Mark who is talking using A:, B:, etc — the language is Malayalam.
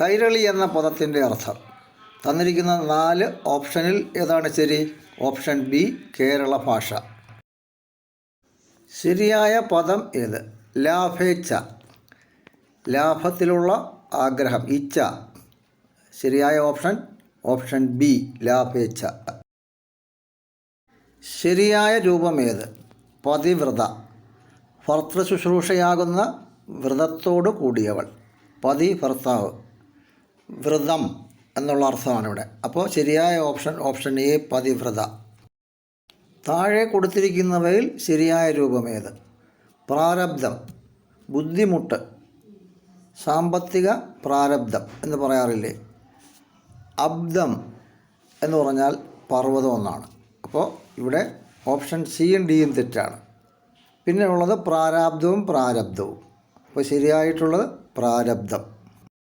A: കൈരളി എന്ന പദത്തിന്റെ അർത്ഥം. തന്നിരിക്കുന്ന നാല് ഓപ്ഷനിൽ ഏതാണ് ശരി? ഓപ്ഷൻ ബി കേരള ഭാഷ. ശരിയായ പദം ഏത്? ലാഭേച്ഛ. ലാഭത്തിലുള്ള ആഗ്രഹം ഇച്ഛ. ശരിയായ ഓപ്ഷൻ ഓപ്ഷൻ ബി ലാഭേച്ഛ. ശരിയായ രൂപമേത് പതിവ്രത. ഭർത്തൃ ശുശ്രൂഷയാകുന്ന വ്രതത്തോടു കൂടിയവൾ. പതി ഭർത്താവ് വ്രതം എന്നുള്ള അർത്ഥമാണ് ഇവിടെ അപ്പോൾ ശരിയായ ഓപ്ഷൻ ഓപ്ഷൻ എ പതിവ്രത. താഴെ കൊടുത്തിരിക്കുന്നവയിൽ ശരിയായ രൂപമേത് പ്രാരബ്ധം ബുദ്ധിമുട്ട് സാമ്പത്തിക പ്രാരബ്ധം എന്ന് പറയാറില്ലേ? അബ്ദം എന്ന് പറഞ്ഞാൽ പർവതം എന്നാണ് അപ്പോൾ ഇവിടെ ഓപ്ഷൻ സിയും ഡിയും തെറ്റാണ്. പിന്നെ ഉള്ളത് പ്രാരാബ്ധവും പ്രാരബ്ധവും. അപ്പോൾ ശരിയായിട്ടുള്ളത് പ്രാരബ്ധം.